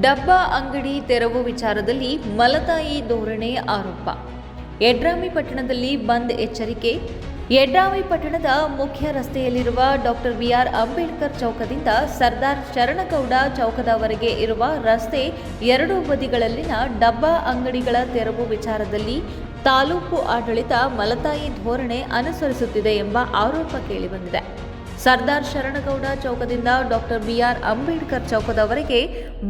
ಡಬ್ಬ ಅಂಗಡಿ ತೆರವು ವಿಚಾರದಲ್ಲಿ ಮಲತಾಯಿ ಧೋರಣೆ ಆರೋಪ. ಯಡ್ರಾಮಿ ಪಟ್ಟಣದಲ್ಲಿ ಬಂದ್ ಎಚ್ಚರಿಕೆ. ಯಡ್ರಾಮಿ ಪಟ್ಟಣದ ಮುಖ್ಯ ರಸ್ತೆಯಲ್ಲಿರುವ ಡಾಕ್ಟರ್ ಬಿಆರ್ ಅಂಬೇಡ್ಕರ್ ಚೌಕದಿಂದ ಸರ್ದಾರ್ ಶರಣಗೌಡ ಚೌಕದವರೆಗೆ ಇರುವ ರಸ್ತೆ ಎರಡೂ ಬದಿಗಳಲ್ಲಿನ ಡಬ್ಬ ಅಂಗಡಿಗಳ ತೆರವು ವಿಚಾರದಲ್ಲಿ ತಾಲೂಕು ಆಡಳಿತ ಮಲತಾಯಿ ಧೋರಣೆ ಅನುಸರಿಸುತ್ತಿದೆ ಎಂಬ ಆರೋಪ ಕೇಳಿಬಂದಿದೆ. ಸರ್ದಾರ್ ಶರಣಗೌಡ ಚೌಕದಿಂದ ಡಾಕ್ಟರ್ ಬಿಆರ್ ಅಂಬೇಡ್ಕರ್ ಚೌಕದವರೆಗೆ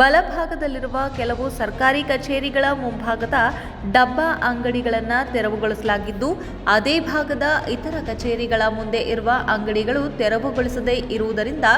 ಬಲಭಾಗದಲ್ಲಿರುವ ಕೆಲವು ಸರ್ಕಾರಿ ಕಚೇರಿಗಳ ಮುಂಭಾಗದ ಡಬ್ಬ ಅಂಗಡಿಗಳನ್ನು ತೆರವುಗೊಳಿಸಲಾಗಿದ್ದು, ಅದೇ ಭಾಗದ ಇತರ ಕಚೇರಿಗಳ ಮುಂದೆ ಇರುವ ಅಂಗಡಿಗಳು ತೆರವುಗೊಳಿಸದೇ ಇರುವುದರಿಂದ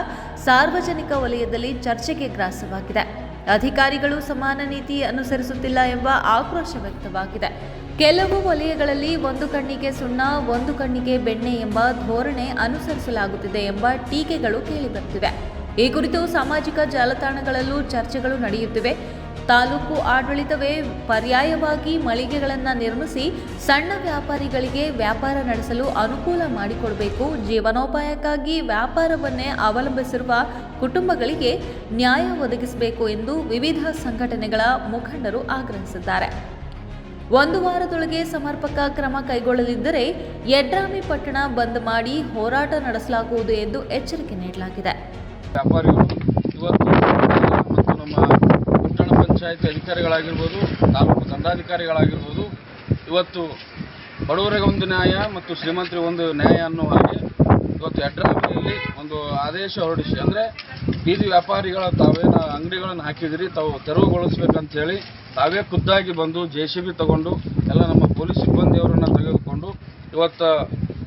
ಸಾರ್ವಜನಿಕ ವಲಯದಲ್ಲಿ ಚರ್ಚೆಗೆ ಗ್ರಾಸವಾಗಿದೆ. ಅಧಿಕಾರಿಗಳು ಸಮಾನ ನೀತಿ ಅನುಸರಿಸುತ್ತಿಲ್ಲ ಎಂಬ ಆಕ್ರೋಶ ವ್ಯಕ್ತವಾಗಿದೆ. ಕೆಲವು ವಲಯಗಳಲ್ಲಿ ಒಂದು ಕಣ್ಣಿಗೆ ಸುಣ್ಣ, ಒಂದು ಕಣ್ಣಿಗೆ ಬೆಣ್ಣೆ ಎಂಬ ಧೋರಣೆ ಅನುಸರಿಸಲಾಗುತ್ತಿದೆ ಎಂಬ ಟೀಕೆಗಳು ಕೇಳಿಬರುತ್ತಿವೆ. ಈ ಕುರಿತು ಸಾಮಾಜಿಕ ಜಾಲತಾಣಗಳಲ್ಲೂ ಚರ್ಚೆಗಳು ನಡೆಯುತ್ತಿವೆ. ತಾಲೂಕು ಆಡಳಿತವೇ ಪರ್ಯಾಯವಾಗಿ ಮಳಿಗೆಗಳನ್ನು ನಿರ್ಮಿಸಿ ಸಣ್ಣ ವ್ಯಾಪಾರಿಗಳಿಗೆ ವ್ಯಾಪಾರ ನಡೆಸಲು ಅನುಕೂಲ ಮಾಡಿಕೊಡಬೇಕು. ಜೀವನೋಪಾಯಕ್ಕಾಗಿ ವ್ಯಾಪಾರವನ್ನೇ ಅವಲಂಬಿಸಿರುವ ಕುಟುಂಬಗಳಿಗೆ ನ್ಯಾಯ ಒದಗಿಸಬೇಕು ಎಂದು ವಿವಿಧ ಸಂಘಟನೆಗಳ ಮುಖಂಡರು ಆಗ್ರಹಿಸಿದ್ದಾರೆ. ಒಂದು ವಾರದೊಳಗೆ ಸಮರ್ಪಕ ಕ್ರಮ ಕೈಗೊಳ್ಳದಿದ್ದರೆ ಯಡ್ರಾಮಿ ಪಟ್ಟಣ ಬಂದ್ ಮಾಡಿ ಹೋರಾಟ ನಡೆಸಲಾಗುವುದು ಎಂದು ಎಚ್ಚರಿಕೆ ನೀಡಲಾಗಿದೆ ವ್ಯಾಪಾರಿಗಳು ಇವತ್ತು ಮತ್ತು ನಮ್ಮ ಪಟ್ಟಣ ಪಂಚಾಯತ್ ಅಧಿಕಾರಿಗಳಾಗಿರ್ಬೋದು, ತಾಲೂಕು ದಂಡಾಧಿಕಾರಿಗಳಾಗಿರ್ಬೋದು, ಇವತ್ತು ಬಡವರಿಗೆ ಒಂದು ನ್ಯಾಯ ಮತ್ತು ಶ್ರೀಮಂತರಿಗೆ ಒಂದು ನ್ಯಾಯ ಅನ್ನುವ ಹಾಗೆ ಇವತ್ತು ಯಡ್ರಾಮಿಯಲ್ಲಿ ಒಂದು ಆದೇಶ ಹೊರಡಿಸಿ, ಅಂದರೆ ಬೀದಿ ವ್ಯಾಪಾರಿಗಳ ತಾವೇನ ಅಂಗಡಿಗಳನ್ನು ಹಾಕಿದಿರಿ, ತಾವು ತೆರವುಗೊಳಿಸ್ಬೇಕಂತ ಹೇಳಿ ತಾವೇ ಖುದ್ದಾಗಿ ಬಂದು ಜೆ ಸಿ ಬಿ ತಗೊಂಡು, ಎಲ್ಲ ನಮ್ಮ ಪೊಲೀಸ್ ಸಿಬ್ಬಂದಿಯವರನ್ನು ತೆಗೆದುಕೊಂಡು ಇವತ್ತು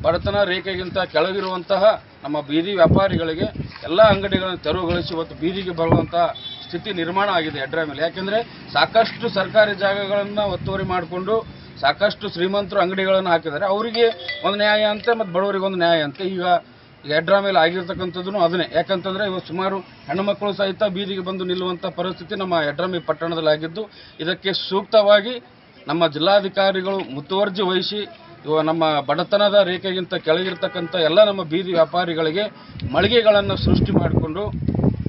ಬಡತನ ರೇಖೆಗಿಂತ ಕೆಳಗಿರುವಂತಹ ನಮ್ಮ ಬೀದಿ ವ್ಯಾಪಾರಿಗಳಿಗೆ ಎಲ್ಲ ಅಂಗಡಿಗಳನ್ನು ತೆರವುಗೊಳಿಸಿ ಇವತ್ತು ಬೀದಿಗೆ ಬರುವಂತಹ ಸ್ಥಿತಿ ನಿರ್ಮಾಣ ಆಗಿದೆ ಎಡ್ರ ಮೇಲೆ. ಯಾಕೆಂದರೆ ಸಾಕಷ್ಟು ಸರ್ಕಾರಿ ಜಾಗಗಳನ್ನು ಒತ್ತುವರಿ ಮಾಡಿಕೊಂಡು ಸಾಕಷ್ಟು ಶ್ರೀಮಂತರು ಅಂಗಡಿಗಳನ್ನು ಹಾಕಿದ್ದಾರೆ. ಅವರಿಗೆ ಒಂದು ನ್ಯಾಯ ಅಂತೆ ಮತ್ತು ಬಡವರಿಗೆ ಒಂದು ನ್ಯಾಯ ಅಂತೆ. ಈಗ ಎಡ್ರ ಮೇಲೆ ಆಗಿರ್ತಕ್ಕಂಥದ್ದು ಅದನ್ನೇ. ಯಾಕಂತಂದರೆ ಇವತ್ತು ಸುಮಾರು ಹೆಣ್ಣುಮಕ್ಕಳು ಸಹಿತ ಬೀದಿಗೆ ಬಂದು ನಿಲ್ಲುವಂಥ ಪರಿಸ್ಥಿತಿ ನಮ್ಮ ಎಡ್ರಮಿ ಪಟ್ಟಣದಲ್ಲಿ ಆಗಿದ್ದು ಇದಕ್ಕೆ ಸೂಕ್ತವಾಗಿ ನಮ್ಮ ಜಿಲ್ಲಾಧಿಕಾರಿಗಳು ಮುತುವರ್ಜಿ ವಹಿಸಿ, ಇವ ನಮ್ಮ ಬಡತನದ ರೇಖೆಗಿಂತ ಕೆಳಗಿರ್ತಕ್ಕಂಥ ಎಲ್ಲ ನಮ್ಮ ಬೀದಿ ವ್ಯಾಪಾರಿಗಳಿಗೆ ಮಳಿಗೆಗಳನ್ನು ಸೃಷ್ಟಿ ಮಾಡಿಕೊಂಡು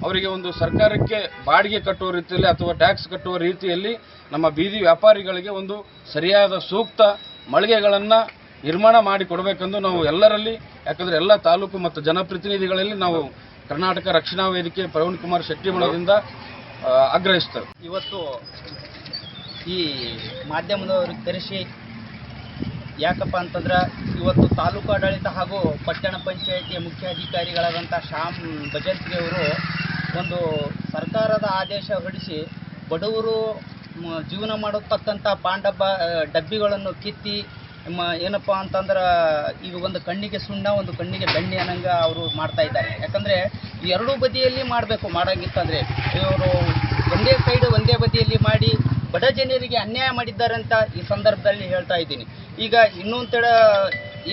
ಅವರಿಗೆ ಒಂದು ಸರ್ಕಾರಕ್ಕೆ ಬಾಡಿಗೆ ಕಟ್ಟುವ ರೀತಿಯಲ್ಲಿ ಅಥವಾ ಟ್ಯಾಕ್ಸ್ ಕಟ್ಟುವ ರೀತಿಯಲ್ಲಿ ನಮ್ಮ ಬೀದಿ ವ್ಯಾಪಾರಿಗಳಿಗೆ ಒಂದು ಸರಿಯಾದ ಸೂಕ್ತ ಮಳಿಗೆಗಳನ್ನು ನಿರ್ಮಾಣ ಮಾಡಿ ಕೊಡಬೇಕೆಂದು ನಾವು ಎಲ್ಲರಲ್ಲಿ ಯಾಕಂದರೆ ಎಲ್ಲ ತಾಲೂಕು ಮತ್ತು ಜನಪ್ರತಿನಿಧಿಗಳಲ್ಲಿ ನಾವು ಕರ್ನಾಟಕ ರಕ್ಷಣಾ ವೇದಿಕೆ ಪ್ರವೀಣ್ ಕುಮಾರ್ ಶೆಟ್ಟಿ ಮಠದಿಂದ ಆ, ಆಗ್ರಹಿಸ್ತೇವೆ. ಇವತ್ತು ಈ ಮಾಧ್ಯಮದವರು ಕರೆಸಿ ಯಾಕಪ್ಪ ಅಂತಂದ್ರೆ ಇವತ್ತು ತಾಲೂಕು ಆಡಳಿತ ಹಾಗೂ ಪಟ್ಟಣ ಪಂಚಾಯಿತಿಯ ಮುಖ್ಯ ಅಧಿಕಾರಿಗಳಾದಂಥ ಶ್ಯಾಮ್ ಭಜಂತ್ರಿ ಅವರು ಒಂದು ಸರ್ಕಾರದ ಆದೇಶ ಹೊರಡಿಸಿ ಬಡವರು ಜೀವನ ಮಾಡತಕ್ಕಂಥ ಪಾಂಡಬ್ಬ ಡಬ್ಬಿಗಳನ್ನು ಕಿತ್ತಿ, ಮ, ಏನಪ್ಪ ಅಂತಂದ್ರೆ, ಈಗ ಒಂದು ಕಣ್ಣಿಗೆ ಸುಣ್ಣ, ಒಂದು ಕಣ್ಣಿಗೆ ಬೆಣ್ಣೆ ಅನ್ನಂಗೆ ಅವರು ಮಾಡ್ತಾ ಇದ್ದಾರೆ. ಯಾಕಂದರೆ ಎರಡೂ ಬದಿಯಲ್ಲಿ ಮಾಡಬೇಕು ಮಾಡೋಂಗಿತ್ತಂದರೆ ಇವರು ಒಂದೇ ಸೈಡ್ ಒಂದೇ ಬದಿಯಲ್ಲಿ ಮಾಡಿ ಬಡ ಜನರಿಗೆ ಅನ್ಯಾಯ ಮಾಡಿದ್ದಾರೆ ಅಂತ ಈ ಸಂದರ್ಭದಲ್ಲಿ ಹೇಳ್ತಾ ಇದ್ದೀನಿ. ಈಗ ಇನ್ನೊಂದು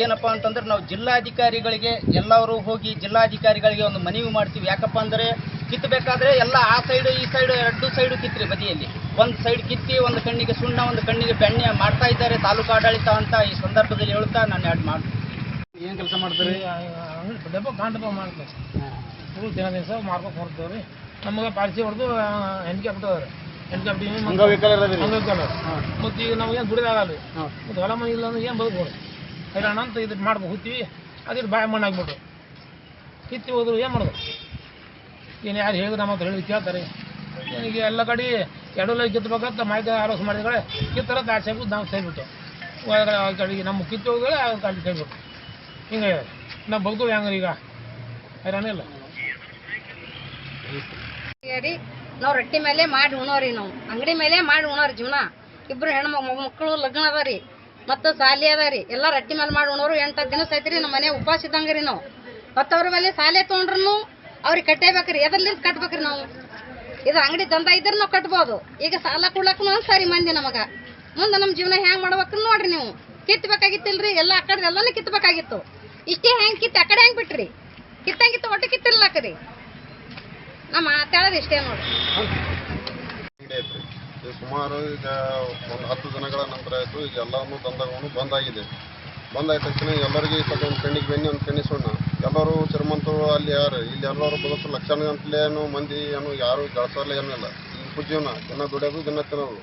ಏನಪ್ಪ ಅಂತಂದ್ರೆ ನಾವು ಜಿಲ್ಲಾಧಿಕಾರಿಗಳಿಗೆ ಎಲ್ಲರೂ ಹೋಗಿ ಜಿಲ್ಲಾಧಿಕಾರಿಗಳಿಗೆ ಒಂದು ಮನವಿ ಮಾಡ್ತೀವಿ. ಯಾಕಪ್ಪ ಅಂದರೆ ಕಿತ್ತಬೇಕಾದ್ರೆ ಎಲ್ಲ ಆ ಸೈಡು ಈ ಸೈಡು ಎರಡು ಸೈಡು ಕಿತ್ರಿ ಬದಿಯಲ್ಲಿ. ಒಂದು ಸೈಡ್ ಕಿತ್ತಿ ಒಂದು ಕಣ್ಣಿಗೆ ಸುಣ್ಣ ಒಂದು ಕಣ್ಣಿಗೆ ಬೆಣ್ಣೆ ಮಾಡ್ತಾ ಇದ್ದಾರೆ ತಾಲೂಕು ಆಡಳಿತ ಅಂತ ಈ ಸಂದರ್ಭದಲ್ಲಿ ಹೇಳ್ತಾ ನಾನು ಎರಡು ಮಾಡಿ ಏನು ಕೆಲಸ ಮಾಡ್ತೀರಿ? ಡಬ್ಬ ಕಾಂಡಪ್ಪ ಮಾಡ್ತಾರೆ ಫುಲ್ ದಿನ ದಿವಸ ಹೊರ್ತೇವೆ ರೀ ನಮಗೆ ಪಾಲಿಸಿ ಹೊಡೆದು ಹೆಣ್ಕೆ ಬಿಟ್ಟವ್ರಿ ಹೆಣ್ಕೆ ನಮ್ಗೆ ಅಂಗವಿಕಲರದಿರಿ ಅಂಗವಿಕಲ ಮತ್ತು ಈಗ ನಾವು ಏನು ದುಡಿದಾಗಲ್ಲ ಮತ್ತು ಹೊಲ ಮನೆ ಇಲ್ಲ ಅಂದ್ರೆ ಏನು ಬದುಕೋದು ಹೈರಾಣ ಅಂತ ಇದು ಮಾಡ್ಬೇಕು ಹುತ್ತೀವಿ ಅದ್ರ ಬಾಯ ಮಣ್ಣಾಗ್ಬಿಟ್ರು ಕಿತ್ತಿ ಹೋದ್ರು ಏನು ಮಾಡೋದು ಏನು ಯಾರು ಹೇಗೆ ನಮ್ಮ ಹತ್ರ ಹೇಳಿ ಕೇಳ್ತಾರೆ. ಈಗ ಎಲ್ಲ ಕಡೆ ಎಡಲ ಕಿತ್ಬೇಕಂತ ಮಾಹಿತಿ ಆಲೋಚನೆ ಮಾಡಿದ್ರೆ ಕಿತ್ತರ ದಾಟ್ ಸೇಬಿಟ್ಟು ನಾವು ಸೇರಿಬಿಟ್ಟು. ಒಳಗಡೆ ಆ ಕಡೆಗೆ ನಮ್ಮ ಕಿತ್ತು ಹೋಗಿದ್ರೆ ಆ ಕಡೆ ಸೇರಿಬಿಟ್ಟು. ಹಿಂಗೆ ನಾವು ಬದುಕು ಹೆಂಗ್ರಿ ಈಗ? ಇಲ್ಲ? ನಾವು ರೊಟ್ಟಿ ಮೇಲೆ ಮಾಡಿ ಉಣೋರಿ ನಾವು. ಅಂಗಡಿ ಮೇಲೆ ಮಾಡಿ ಉಣೋರಿ ಜೀವನ. ಇಬ್ರು ಹೆಣ್ಣು ಮಕ್ಕಳು ಲಗ್ನ ಅದ ರೀ ಮತ್ತು ಸಾಲಿ ಅದ ರೀ ಎಲ್ಲ ರೊಟ್ಟಿ ಮೇಲೆ ಮಾಡಿ ಉಣೋರು ಎಂಟು ದಿನ ಸೈತ್ರಿ ನಮ್ಮ ಮನೆ ಉಪವಾಸ ಇದ್ದಂಗೆ ರೀ ನಾವು ಮತ್ತವ್ರ ಮೇಲೆ ಸಾಲೆ ತೊಗೊಂಡ್ರು ಅವ್ರಿಗೆ ಕಟ್ಟೇಬೇಕ್ರಿ. ಎದರ್ಲಿಂದ ಕಟ್ಬೇಕ್ರಿ ನಾವು. ಇದು ಅಂಗಡಿ ದಂಧ ಇದ್ರೆ ನಾವು ಕಟ್ಬೋದು. ಈಗ ಸಾಲ ಕೊಡ್ಲಕ್ಕೂ ಸರಿ ಮಂದಿ ನಮಗೆ. ಮುಂದೆ ನಮ್ಮ ಜೀವನ ಹ್ಯಾಂಗೆ ಮಾಡ್ಬೇಕು ನೋಡ್ರಿ ನೀವು. ಕಿತ್ತಬೇಕಾಗಿತ್ತಿಲ್ರಿ ಎಲ್ಲ ಆ ಕಡೆ ಎಲ್ಲನೂ ಕಿತ್ತಬೇಕಾಗಿತ್ತು ಇಷ್ಟೇ ಹೆಂಗೆ ಕಿತ್ತು ಆ ಕಡೆ ಹೆಂಗೆ ಬಿಟ್ರಿ? ಕಿತ್ತಂಗಿತ್ತು ಒಟ್ಟು ಕಿತ್ತಿರ್ಲಾಕ್ರಿ. ನಮ್ಮ ಮಾತಾಡೋದು ಇಷ್ಟೇ ನೋಡ್ರಿ. ಸುಮಾರು ಈಗ ಒಂದು ಹತ್ತು ದಿನಗಳ ನಂತರ ಆಯಿತು, ಈಗ ಎಲ್ಲಾನು ದಂಧಗಳನ್ನು ಬಂದಾಗಿದೆ. ಬಂದಾದ ತಕ್ಷಣ ಎಲ್ಲರಿಗೂ ಸ್ವಲ್ಪ ಒಂದು ಕಣ್ಣಿಗೆ ಬೆನ್ನಿ, ಒಂದು ಕಣ್ಣಿ ಸುಣ್ಣ. ಎಲ್ಲರೂ ಶ್ರೀಮಂತರು ಅಲ್ಲಿ ಯಾರು? ಇಲ್ಲಿ ಎಲ್ಲರೂ ಬದುಕು ಲಕ್ಷಾನುಗಟ್ಟಲೆ ಏನು ಮಂದಿ ಏನು ಯಾರು ಗಳಿಸಲ್ಲ ಏನಿಲ್ಲ ಇಲ್ಲ. ಈ ಕಪ್ಪು ಜೀವನ, ದಿನ ದುಡಿಯೋದು, ದಿನ ತಿನ್ನೋದು.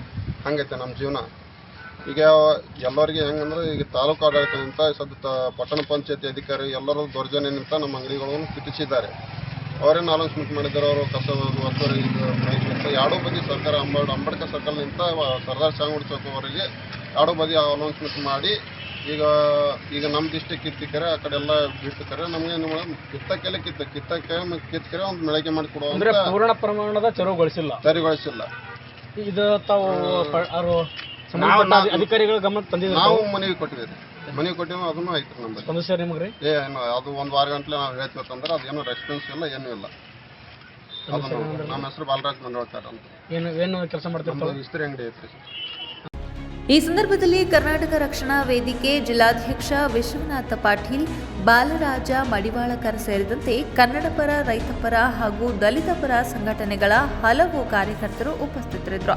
ಹಂಗೈತೆ ನಮ್ಮ ಜೀವನ. ಈಗ ಎಲ್ಲರಿಗೆ ಹೆಂಗಂದ್ರೆ ಈಗ ತಾಲೂಕು ಆಡಳಿತದಿಂದ ಸದ್ಯ ಪಟ್ಟಣ ಪಂಚಾಯತಿ ಅಧಿಕಾರಿ ಎಲ್ಲರೂ ದೌರ್ಜನ್ಯನಿಂದ ನಮ್ಮ ಅಂಗಡಿಗಳನ್ನು ಕಿತ್ತಿಸಿದ್ದಾರೆ. ಅವರೇನು ಅನೌನ್ಸ್ಮೆಂಟ್ ಮಾಡಿದ್ದಾರೆ. ಅವರು ಕಸ ಅಂತ ಎರಡೂ ಬದಿ ಸರ್ಕಾರ ಅಂಬೇಡ್ ಅಂಬೇಡ್ಕರ್ ಸರ್ಕಲ್ನಿಂದ ಸರ್ದಾರ್ ಶಾಂಗುಡಿ ಚೌಕ್ ಅವರಿಗೆ ಎರಡೂ ಬದಿ ಅನೌನ್ಸ್ಮೆಂಟ್ ಮಾಡಿ ಈಗ ಈಗ ನಮ್ಮ ದಿಷ್ಟಿ ಕಿತ್ತಿಕರೆ ಆ ಕಡೆ ಎಲ್ಲ ಬಿಟ್ಟಿದ್ದಾರೆ ನಮಗೆ ನಿಮ್ಮ ಕಿತ್ತಕ್ಕೆಲ್ಲ ಕಿತ್ತ ಕಿತ್ತಕ್ಕೆ ಕಿತ್ತಕರೆ ಒಂದು ಮೆಳಗೆ ಮಾಡಿ ಅಂದ್ರೆ ಪೂರ್ಣ ಪ್ರಮಾಣದ ತೆರವುಗೊಳಿಸಿಲ್ಲ ಸರಿಗೊಳಿಸಿಲ್ಲ. ಇದು ತಾವು ಅಧಿಕಾರಿಗಳ ಗಮನಕ್ಕೆ ತಂದಿದ್ದೀವಿ ನಾವು ಮನವಿ ಕೊಟ್ಟಿದ್ದೀವಿ. ಮನವಿ ಕೊಟ್ಟಿವಿ ಅದನ್ನು ಐತ್ರಿ ನಮ್ದು. ಸಮಸ್ಯೆ ನಿಮ್ಗೆ ರೀ? ಏನು ಅದು ಒಂದು ವಾರ ಗಂಟ್ಲೆ ನಾವು ಹೇಳ್ಬೇಕಂದ್ರೆ ಅದೇನು ರೆಸ್ಪಾನ್ಸ್ ಇಲ್ಲ ಏನೂ ಇಲ್ಲ. ನಮ್ಮ ಹೆಸರು ಬಾಲರಾಜ್ ಮಂಡೋಳ್ಕರ್ ಅಂತ. ಏನು ಏನು ಕೆಲಸ ಮಾಡ್ತೀವಿ ಇಸ್ತ್ರಿ ಅಂಗಡಿ ಐತ್ರಿ ಈ ಸಂದರ್ಭದಲ್ಲಿ ಕರ್ನಾಟಕ ರಕ್ಷಣಾ ವೇದಿಕೆ ಜಿಲ್ಲಾಧ್ಯಕ್ಷ ವಿಶ್ವನಾಥ ಪಾಟೀಲ್, ಬಾಲರಾಜ ಮಡಿವಾಳಕರ್ ಸೇರಿದಂತೆ ಕನ್ನಡಪರ, ರೈತಪರ ಹಾಗೂ ದಲಿತ ಪರ ಸಂಘಟನೆಗಳ ಹಲವು ಕಾರ್ಯಕರ್ತರು ಉಪಸ್ಥಿತರಿದ್ದರು.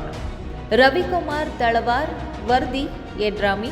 ರವಿಕುಮಾರ್ ತಳವಾರ್, ವರ್ದಿ ಯಡ್ರಾಮಿ